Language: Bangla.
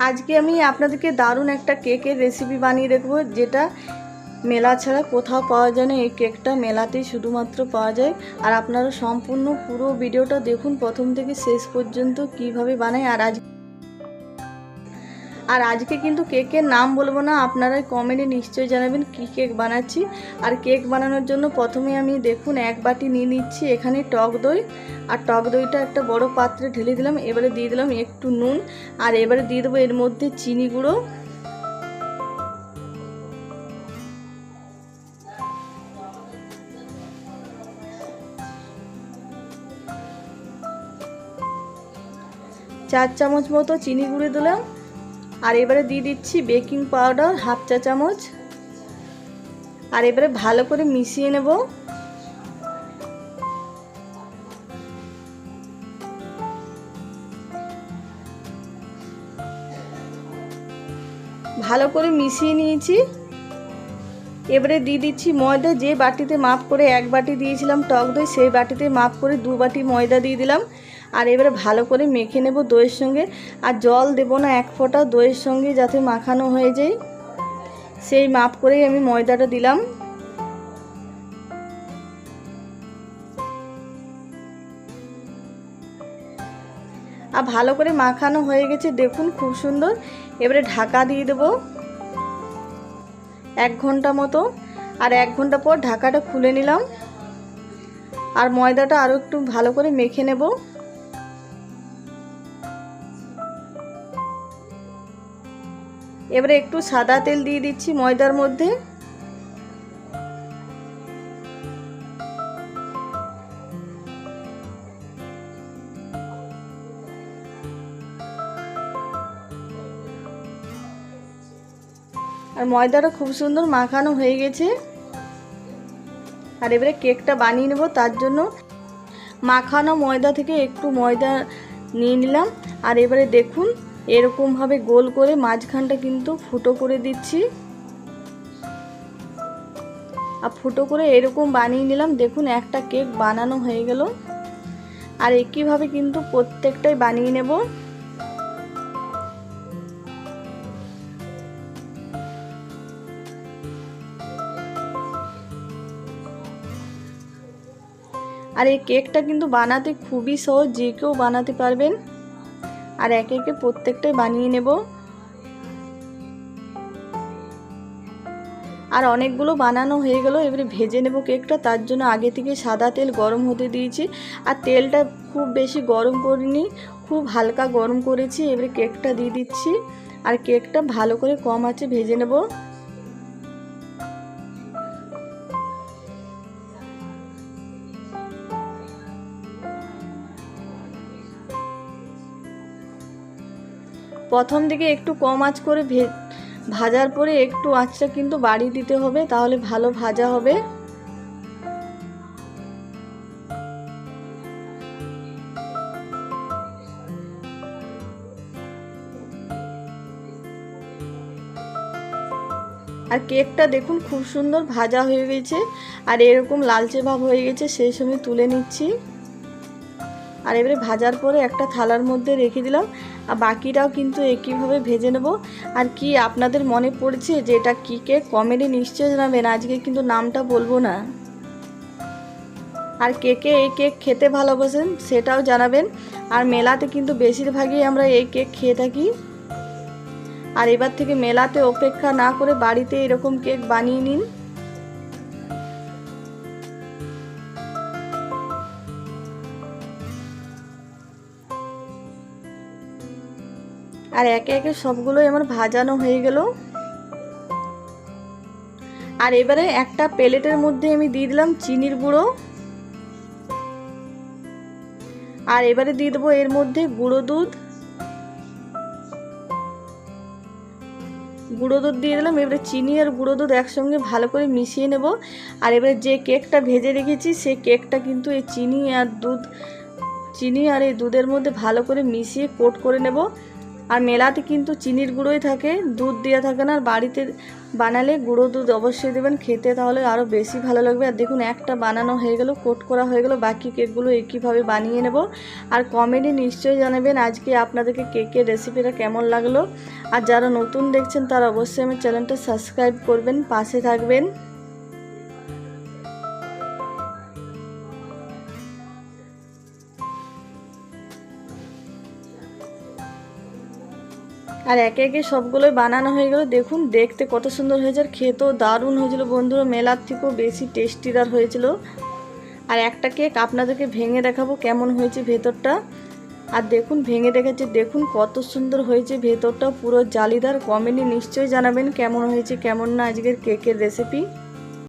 আজকে আমি আপনাদেরকে দারুণ একটা কেকের রেসিপি বানিয়ে দেখব, যেটা মেলা ছাড়া কোথাও পাওয়া যায় না। এই কেকটা মেলাতেই শুধুমাত্র পাওয়া যায়। আর আপনারা সম্পূর্ণ পুরো ভিডিওটা দেখুন, প্রথম থেকে শেষ পর্যন্ত কীভাবে বানায়। আর আজ আর আজকে কিন্তু কেকের নাম বলব না আপনারা কমেন্টে নিশ্চয়ই জানাবেন কি কেক বানাচ্ছি। আর কেক বানানোর জন্য প্রথমে আমি দেখুন এক বাটি নিয়ে নিচ্ছি এখানে টক দই। আর টক দইটা একটা বড় পাত্রে ঢেলে দিলাম, এবারে দিয়ে দিলাম একটু নুন। আর এবারে দিয়ে দেবো এর মধ্যে চিনি গুঁড়ো। চার চামচ মতো চিনি গুঁড়ো দিলাম। আর এবারে দিয়ে দিচ্ছি বেকিং পাউডার হাফ চা চামচ। আর এবারে ভালো করে মিশিয়ে নেব। ভালো করে মিশিয়ে নিয়েছি। এবারে দিয়ে দিচ্ছি ময়দা, যে বাটিতে মাপ করে এক বাটি দিয়েছিলাম টক দই, সেই বাটিতে মাপ করে দু বাটি ময়দা দিয়ে দিলাম। আর এবারে ভালো করে মেখে নেব দইয়ের সঙ্গে। আর জল দেব না, এক ফোঁটা দইয়ের সঙ্গে যাতে মাখানো হয়ে যায়। সেই মাপ করেই আমি ময়দাটা দিলাম। আর ভালো করে মাখানো হয়ে গেছে, দেখুন খুব সুন্দর। এবারে ঢাকা দিয়ে দেব এক ঘণ্টা মতো। আর এক ঘণ্টা পর ঢাকাটা খুলে নিলাম। আর ময়দাটা আরও একটু ভালো করে মেখে নেব। এবারে একটু সাদা তেল দিয়ে দিচ্ছি ময়দার মধ্যে। আর ময়দাটা খুব সুন্দর মাখানো হয়ে গেছে। আর এবারে কেকটা বানিয়ে নেব, তার জন্য মাখানো ময়দা থেকে একটু ময়দা নিয়ে নিলাম। আর এবারে দেখুন এরকমভাবে গোল করে মাঝখানটা কিন্তু ফুটো করে দিচ্ছি। আর ফুটো করে এরকম বানিয়ে নিলাম। দেখুন, একটা কেক বানানো হয়ে গেল। আর একইভাবে কিন্তু প্রত্যেকটাই বানিয়ে নেব। আর এই কেকটা কিন্তু বানাতে খুবই সহজ, যে কেউ বানাতে পারবেন। আর একে একে প্রত্যেকটাই বানিয়ে নেব। আর অনেকগুলো বানানো হয়ে গেল, এবারে ভেজে নেব কেকটা। তার জন্য আগে থেকে সাদা তেল গরম হতে দিয়েছি। আর তেলটা খুব বেশি গরম করিনি, খুব হালকা গরম করেছি। এবারে কেকটা দিয়ে দিচ্ছি। আর কেকটা ভালো করে কম আছে ভেজে নেব। প্রথম দিকে একটু কম আঁচ করে ভাজার পরে একটু আঁচটা কিন্তু বাড়িয়ে দিতে হবে, তাহলে ভালো ভাজা হবে। আর কেকটা দেখুন খুব সুন্দর ভাজা হয়ে গেছে, আর এরকম লালচে ভাব হয়ে গেছে, সেই সময় তুলে নিচ্ছি। আর এবারে ভাজার পরে একটা থালার মধ্যে রেখে দিলাম। আর বাকিটাও কিন্তু একইভাবে ভেজে নেব। আর কি আপনাদের মনে পড়ছে যে এটা কী কেক কমেডি নিশ্চয় জানাবেন? আজকে কিন্তু নামটা বলব না। আর কে কে এই কেক খেতে ভালোবাসেন সেটাও জানাবেন। আর মেলাতে কিন্তু বেশিরভাগই আমরা এই কেক খেয়ে থাকি। আর এবার থেকে মেলাতে অপেক্ষা না করে বাড়িতে এরকম কেক বানিয়ে নিন। আর একে একে সবগুলোই আমার ভাজানো হয়ে গেল। আর এবারে একটা প্লেটের মধ্যে আমি দিয়ে দিলাম চিনির গুঁড়ো। আর এবারে দিয়ে দেবো এর মধ্যে গুঁড়ো দুধ। গুঁড়ো দুধ দিয়ে দিলাম, এবারে চিনি আর গুঁড়ো দুধ একসঙ্গে ভালো করে মিশিয়ে নেব। আর এবারে যে কেকটা ভেজে রেখেছি, সে কেকটা কিন্তু এই চিনি আর দুধ, চিনি আর এই দুধের মধ্যে ভালো করে মিশিয়ে কোট করে নেব। আর মেলাতে কিন্তু চিনির গুঁড়োই থাকে, দুধ দেওয়া থাকে না, আর বাড়িতে বানালে গুঁড়ো দুধ অবশ্যই দেবেন, খেতে তাহলে আরও বেশি ভালো লাগবে। আর দেখুন, একটা বানানো হয়ে গেল, কোট করা হয়ে গেল, বাকি কেকগুলো একইভাবে বানিয়ে নেব। আর কমেডি নিশ্চয়ই জানাবেন আজকে আপনাদেরকে কেকের রেসিপিটা কেমন লাগল। আর যারা নতুন দেখছেন, তারা অবশ্যই আমার চ্যানেলটা সাবস্ক্রাইব করবেন, পাশে থাকবেন। আর একে একে সবগুলোই বানানো হয়ে গেল। দেখুন, দেখতে কত সুন্দর হয়েছে আর খেতেও দারুণ হয়েছিল বন্ধুরা। মেলার থেকেও বেশি টেস্টিদার হয়েছিল। আর একটা কেক আপনাদেরকে ভেঙে দেখাবো কেমন হয়েছে ভেতরটা। আর দেখুন, ভেঙে দেখেছে দেখুন কত সুন্দর হয়েছে ভেতরটা পুরো জালিদার কমেন্টে নিশ্চয়ই জানাবেন কেমন হয়েছে, কেমন না আজকের কেকের রেসিপি